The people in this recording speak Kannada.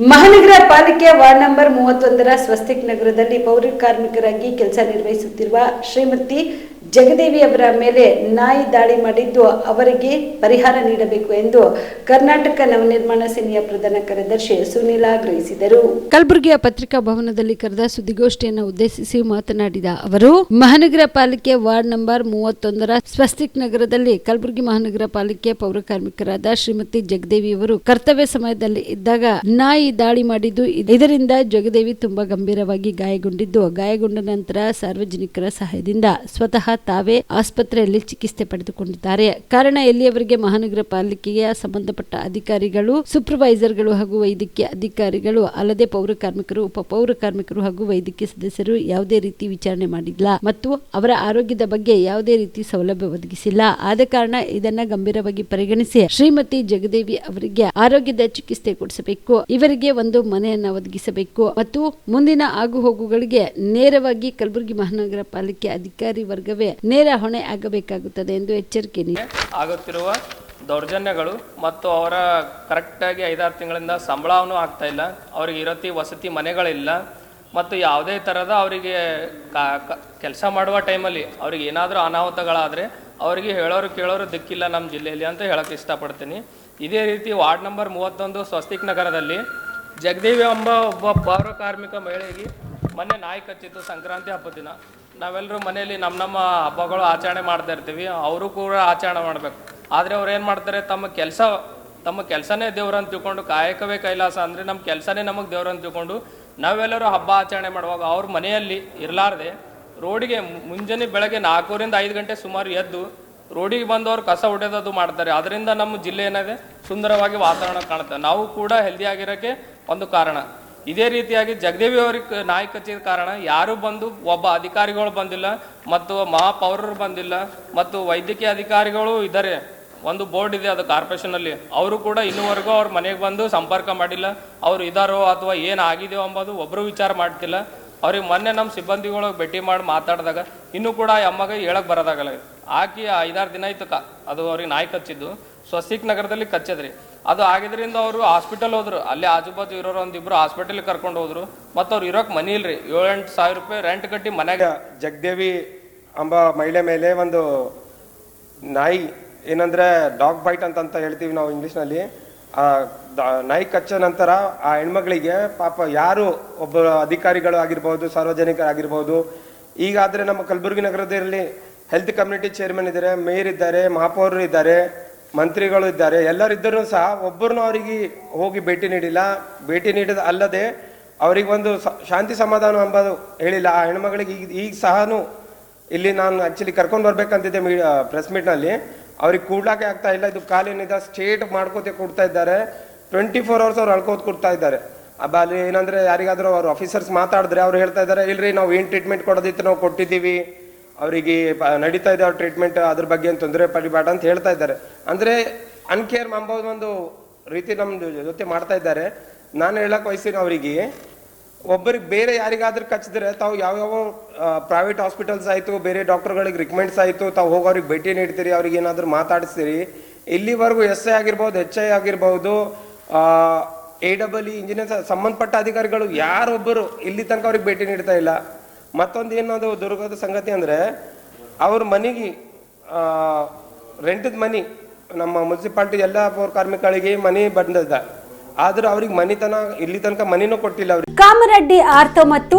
ಮಹಾನಗರ ಪಾಲಿಕೆ ವಾರ್ಡ್ ನಂಬರ್ ಮೂವತ್ತೊಂದರ ಸ್ವಸ್ತಿಕ್ ನಗರದಲ್ಲಿ ಪೌರ ಕಾರ್ಮಿಕರಾಗಿ ಕೆಲಸ ನಿರ್ವಹಿಸುತ್ತಿರುವ ಶ್ರೀಮತಿ ಜಗದೇವಿ ಅವರ ಮೇಲೆ ನಾಯಿ ದಾಳಿ ಮಾಡಿದ್ದು ಅವರಿಗೆ ಪರಿಹಾರ ನೀಡಬೇಕು ಎಂದು ಕರ್ನಾಟಕ ನವನಿರ್ಮಾಣ ಸೇನೆಯ ಪ್ರಧಾನ ಕಾರ್ಯದರ್ಶಿ ಸುನೀಲ ಆಗ್ರಹಿಸಿದರು. ಕಲಬುರಗಿಯ ಪತ್ರಿಕಾ ಭವನದಲ್ಲಿ ಕರೆದ ಸುದ್ದಿಗೋಷ್ಠಿಯನ್ನು ಉದ್ದೇಶಿಸಿ ಮಾತನಾಡಿದ ಅವರು, ಮಹಾನಗರ ಪಾಲಿಕೆ ವಾರ್ಡ್ ನಂಬರ್ ಮೂವತ್ತೊಂದರ ಸ್ವಸ್ತಿಕ್ ನಗರದಲ್ಲಿ ಕಲಬುರಗಿ ಮಹಾನಗರ ಪಾಲಿಕೆ ಪೌರ ಕಾರ್ಮಿಕರಾದ ಶ್ರೀಮತಿ ಜಗದೇವಿ ಅವರು ಕರ್ತವ್ಯ ಸಮಯದಲ್ಲಿ ಇದ್ದಾಗ ನಾಯಿ ದಾಳಿ ಮಾಡಿದ್ದು ಇದ್- ಇದರಿಂದ ಜಗದೇವಿ ತುಂಬಾ ಗಂಭೀರವಾಗಿ ಗಾಯಗೊಂಡಿದ್ದು. ಗಾಯಗೊಂಡ ನಂತರ ಸಾರ್ವಜನಿಕರ ಸಹಾಯದಿಂದ ಸ್ವತಃ ತಾವೇ ಆಸ್ಪತ್ರೆಯಲ್ಲಿ ಚಿಕಿತ್ಸೆ ಪಡೆದುಕೊಂಡಿದ್ದಾರೆ. ಕಾರಣ ಎಲ್ಲಿಯವರೆಗೆ ಮಹಾನಗರ ಪಾಲಿಕೆಯ ಸಂಬಂಧಪಟ್ಟ ಅಧಿಕಾರಿಗಳು ಸೂಪರ್ವೈಸರ್ಗಳು ಹಾಗೂ ವೈದ್ಯಕೀಯ ಅಧಿಕಾರಿಗಳು, ಅಲ್ಲದೆ ಪೌರ ಕಾರ್ಮಿಕರು, ಉಪ ಪೌರ ಕಾರ್ಮಿಕರು ಹಾಗೂ ವೈದ್ಯಕೀಯ ಸದಸ್ಯರು ಯಾವುದೇ ರೀತಿ ವಿಚಾರಣೆ ಮಾಡಿಲ್ಲ ಮತ್ತು ಅವರ ಆರೋಗ್ಯದ ಬಗ್ಗೆ ಯಾವುದೇ ರೀತಿ ಸೌಲಭ್ಯ ಒದಗಿಸಿಲ್ಲ. ಆದ ಕಾರಣ ಇದನ್ನ ಗಂಭೀರವಾಗಿ ಪರಿಗಣಿಸಿ ಶ್ರೀಮತಿ ಜಗದೇವಿ ಅವರಿಗೆ ಆರೋಗ್ಯದ ಚಿಕಿತ್ಸೆ ಕೊಡಿಸಬೇಕು. ಇವರಿಗೆ ಒಂದು ಮನೆಯನ್ನು ಒದಗಿಸಬೇಕು. ಮತ್ತು ಮುಂದಿನ ಆಗು ಹೋಗುಗಳಿಗೆ ನೇರವಾಗಿ ಕಲಬುರಗಿ ಮಹಾನಗರ ಪಾಲಿಕೆ ಅಧಿಕಾರಿ ವರ್ಗವೇ ನೇರ ಹೊಣೆ ಆಗಬೇಕಾಗುತ್ತದೆ ಎಂದು ಎಚ್ಚರಿಕೆ ಆಗುತ್ತಿರುವ ದೌರ್ಜನ್ಯಗಳು ಮತ್ತು ಅವರ ಕರೆಕ್ಟಾಗಿ ಐದಾರು ತಿಂಗಳಿಂದ ಸಂಬಳವೂ ಆಗ್ತಾ ಇಲ್ಲ. ಅವರಿಗೆ ಇರತಿ, ವಸತಿ ಮನೆಗಳಿಲ್ಲ. ಮತ್ತು ಯಾವುದೇ ಥರದ ಅವರಿಗೆ ಕೆಲಸ ಮಾಡುವ ಟೈಮಲ್ಲಿ ಅವ್ರಿಗೆ ಏನಾದರೂ ಅನಾಹುತಗಳಾದರೆ ಅವರಿಗೆ ಹೇಳೋರು ಕೇಳೋರು ದಿಕ್ಕಿಲ್ಲ ನಮ್ಮ ಜಿಲ್ಲೆಯಲ್ಲಿ ಅಂತ ಹೇಳೋಕ್ಕೆ ಇಷ್ಟಪಡ್ತೀನಿ. ಇದೇ ರೀತಿ ವಾರ್ಡ್ ನಂಬರ್ ಮೂವತ್ತೊಂದು ಸ್ವಸ್ತಿಕ್ ನಗರದಲ್ಲಿ ಜಗದೇವಿ ಎಂಬ ಒಬ್ಬ ಪೌರ ಕಾರ್ಮಿಕ ಮಹಿಳೆಗೆ ಮೊನ್ನೆ ನಾಯಿ ಕಚ್ಚಿತ್ತು ಸಂಕ್ರಾಂತಿ ಹಬ್ಬದ ದಿನ. ನಾವೆಲ್ಲರೂ ಮನೆಯಲ್ಲಿ ನಮ್ಮ ನಮ್ಮ ಹಬ್ಬಗಳು ಆಚರಣೆ ಮಾಡ್ತಾ ಇರ್ತೀವಿ. ಅವರು ಕೂಡ ಆಚರಣೆ ಮಾಡಬೇಕು. ಆದರೆ ಅವ್ರು ಏನು ಮಾಡ್ತಾರೆ? ತಮ್ಮ ಕೆಲಸ, ತಮ್ಮ ಕೆಲಸನೇ ದೇವ್ರಂತ ತಿಳ್ಕೊಂಡು ಕಾಯಕವೇ ಕೈಲಾಸ. ಅಂದರೆ ನಮ್ಮ ಕೆಲಸನೇ ನಮಗೆ ದೇವ್ರಂತ ತಿಳ್ಕೊಂಡು ನಾವೆಲ್ಲರೂ ಹಬ್ಬ ಆಚರಣೆ ಮಾಡುವಾಗ ಅವ್ರ ಮನೆಯಲ್ಲಿ ಇರಲಾರ್ದೆ ರೋಡಿಗೆ ಮುಂಜಾನೆ ಬೆಳಗ್ಗೆ ನಾಲ್ಕೂರಿಂದ ಐದು ಗಂಟೆ ಸುಮಾರು ಎದ್ದು ರೋಡಿಗೆ ಬಂದವರು ಕಸ ಹೊಡೆದದು ಮಾಡ್ತಾರೆ. ಅದರಿಂದ ನಮ್ಮ ಜಿಲ್ಲೆ ಏನಿದೆ? ಸುಂದರವಾಗಿ ವಾತಾವರಣ ಕಾಣುತ್ತೆ. ನಾವು ಕೂಡ ಹೆಲ್ದಿ ಆಗಿರೋಕ್ಕೆ ಒಂದು ಕಾರಣ. ಇದೇ ರೀತಿಯಾಗಿ ಜಗದೇವಿ ಅವ್ರಿಗೆ ನಾಯಿ ಕಾರಣ, ಯಾರು ಬಂದು ಒಬ್ಬ ಅಧಿಕಾರಿಗಳು ಬಂದಿಲ್ಲ ಮತ್ತು ಮಹಾಪೌರರು ಬಂದಿಲ್ಲ ಮತ್ತು ವೈದ್ಯಕೀಯ ಅಧಿಕಾರಿಗಳು ಇದ್ದಾರೆ. ಒಂದು ಬೋರ್ಡ್ ಇದೆ ಅದು ಕಾರ್ಪೊರೇಷನಲ್ಲಿ ಅವರು ಕೂಡ ಇನ್ನೂವರೆಗೂ ಅವ್ರ ಮನೆಗೆ ಬಂದು ಸಂಪರ್ಕ ಮಾಡಿಲ್ಲ. ಅವ್ರು ಇದಾರೋ ಅಥವಾ ಏನು ಆಗಿದೆಯೋ ಅಂಬೋದು ಒಬ್ಬರು ವಿಚಾರ ಮಾಡ್ತಿಲ್ಲ. ಅವ್ರಿಗೆ ಮೊನ್ನೆ ನಮ್ಮ ಸಿಬ್ಬಂದಿಗಳು ಭೇಟಿ ಮಾಡಿ ಮಾತಾಡಿದಾಗ ಇನ್ನೂ ಕೂಡ ಆ ಅಮ್ಮಗೆ ಹೇಳಕ್ಕೆ ಬರೋದಾಗಲ್ಲ. ಆಕೆ ಐದಾರು ದಿನ ಆಯ್ತು ಕ, ಅದು ಅವ್ರಿಗೆ ನಾಯಿ ಕಚ್ಚಿದ್ದು. ಸ್ವಸ್ತಿಕ್ ನಗರದಲ್ಲಿ ಕಚ್ಚದ್ರಿ. ಅದು ಆಗಿದ್ರಿಂದ ಅವರು ಹಾಸ್ಪಿಟಲ್ ಹೋದ್ರು. ಅಲ್ಲಿ ಆಜುಬಾಜು ಇರೋರು ಒಂದಿಬ್ರು ಹಾಸ್ಪಿಟಲ್ ಕರ್ಕೊಂಡು ಹೋದ್ರು. ಮತ್ತು ಅವ್ರು ಇರೋಕೆ ಮನಿ ಇಲ್ರಿ. ಏಳೆಂಟು ಸಾವಿರ ರೂಪಾಯಿ ರೆಂಟ್ ಕಟ್ಟಿ ಮನೆಗೆ ಜಗದೇವಿ ಎಂಬ ಮಹಿಳೆ ಮೇಲೆ ಒಂದು ನಾಯಿ, ಏನಂದ್ರೆ ಡಾಗ್ ಬೈಟ್ ಅಂತ ಅಂತ ಹೇಳ್ತೀವಿ ನಾವು ಇಂಗ್ಲೀಷ್ನಲ್ಲಿ. ಆ ನಾಯಿ ಕಚ್ಚ ನಂತರ ಆ ಹೆಣ್ಮಗಳಿಗೆ ಪಾಪ ಯಾರು ಒಬ್ಬ ಅಧಿಕಾರಿಗಳು ಆಗಿರ್ಬೋದು, ಸಾರ್ವಜನಿಕರಾಗಿರ್ಬೋದು, ಈಗಾದ್ರೆ ನಮ್ಮ ಕಲಬುರಗಿ ನಗರದಲ್ಲಿ ಹೆಲ್ತ್ ಕಮ್ಯುನಿಟಿ ಚೇರ್ಮನ್ ಇದ್ದಾರೆ ಮೇಯರ್ ಇದ್ದಾರೆ, ಮಹಾಪೌರರು ಇದ್ದಾರೆ. ಮಂತ್ರಿಗಳು ಇದ್ದಾರೆ. ಎಲ್ಲರಿದ್ದರೂ ಸಹ ಒಬ್ಬರನ್ನು ಅವರಿಗೆ ಹೋಗಿ ಭೇಟಿ ನೀಡಿಲ್ಲ. ಭೇಟಿ ನೀಡಿದ ಅಲ್ಲದೆ ಅವರಿಗೆ ಒಂದು ಶಾಂತಿ ಸಮಾಧಾನ ಎಂಬುದು ಹೇಳಿಲ್ಲ. ಆ ಹೆಣ್ಮಗಳಿಗೆ ಈಗ ಈಗ ಸಹನು ಇಲ್ಲಿ ನಾನು ಆ್ಯಕ್ಚುಲಿ ಕರ್ಕೊಂಡು ಬರಬೇಕಂತಿದ್ದೆ ಮೀ ಪ್ರೆಸ್ ಮೀಟ್ನಲ್ಲಿ ಅವ್ರಿಗೆ ಕೂಡ್ಲಾಕೆ ಆಗ್ತಾ ಇಲ್ಲ. ಇದು ಕಾಲಿನಿಂದ ಸ್ಟೇಟ್ ಮಾಡ್ಕೋತೆ ಕೊಡ್ತಾ ಇದ್ದಾರೆ. ಟ್ವೆಂಟಿ ಫೋರ್ ಅವರ್ಸ್ ಅವ್ರು ಅಳ್ಕೋತ ಕೊಡ್ತಾ ಇದ್ದಾರೆ. ಅಬ್ಬ ಅಲ್ಲಿ ಏನಂದ್ರೆ ಯಾರಿಗಾದರೂ ಅವ್ರು ಆಫೀಸರ್ಸ್ ಮಾತಾಡಿದ್ರೆ ಅವ್ರು ಹೇಳ್ತಾ ಇದ್ದಾರೆ, ಇಲ್ರಿ ನಾವು ಏನು ಟ್ರೀಟ್ಮೆಂಟ್ ಕೊಡೋದಿತ್ತು ನಾವು ಕೊಟ್ಟಿದ್ದೀವಿ. ಅವರಿಗೆ ನಡೀತಾ ಇದೆ ಅವ್ರ ಟ್ರೀಟ್ಮೆಂಟ್ ಅದ್ರ ಬಗ್ಗೆ ಏನು ತೊಂದರೆ ಪಡಿಬೇಡ ಅಂತ ಹೇಳ್ತಾ ಇದ್ದಾರೆ. ಅಂದ್ರೆ ಅನ್ಕೇರ್ ಮಾಡಬಹುದು ಒಂದು ರೀತಿ ನಮ್ಮ ಜೊತೆ ಮಾಡ್ತಾ ಇದ್ದಾರೆ. ನಾನು ಹೇಳಕ್ಕೆ ವಯಸ್ಸಿನ ಅವರಿಗೆ, ಒಬ್ಬರಿಗೆ ಬೇರೆ ಯಾರಿಗಾದ್ರೂ ಕಚ್ಚಿದ್ರೆ ತಾವು ಯಾವ್ಯಾವ ಪ್ರೈವೇಟ್ ಹಾಸ್ಪಿಟಲ್ಸ್ ಆಯಿತು, ಬೇರೆ ಡಾಕ್ಟರ್ಗಳಿಗೆ ರಿಕಮೆಂಡ್ಸ್ ಆಯಿತು, ತಾವು ಹೋಗಿ ಅವ್ರಿಗೆ ಭೇಟಿ ನೀಡ್ತೀರಿ, ಅವ್ರಿಗೆ ಏನಾದರೂ ಮಾತಾಡಿಸ್ತೀರಿ. ಇಲ್ಲಿವರೆಗೂ ಎಸ್ ಐ ಆಗಿರ್ಬೋದು, ಎಚ್ ಐ ಆಗಿರ್ಬೋದು ಎ ಡಬಲ್ ಇ ಇಂಜಿನಿಯರ್ ಸಂಬಂಧಪಟ್ಟ ಅಧಿಕಾರಿಗಳು ಯಾರೊಬ್ಬರು ಇಲ್ಲಿ ತನಕ ಅವ್ರಿಗೆ ಭೇಟಿ ನೀಡ್ತಾ ಇಲ್ಲ. ಮತ್ತೊಂದು ಏನದು ದುರ್ಗದ ಸಂಗತಿ ಅಂದರೆ ಅವ್ರ ಮನೆಗೆ ರೆಂಟದ ಮನೆ, ನಮ್ಮ ಮುನ್ಸಿಪಾಲ್ಟಿ ಎಲ್ಲ ಪೌರ ಕಾರ್ಮಿಕರಿಗೆ ಮನೆ ಬಂದದ. ಆದ್ರೆ ಅವ್ರಿಗೆ ಮನಿತನ ಇಲ್ಲಿ ತನಕ ಮನಿನೂ ಕೊಟ್ಟಿಲ್ಲ ಅವ್ರಿಗೆ. ಕಾಮರೆಡ್ಡಿ ಆರ್ತ ಮತ್ತು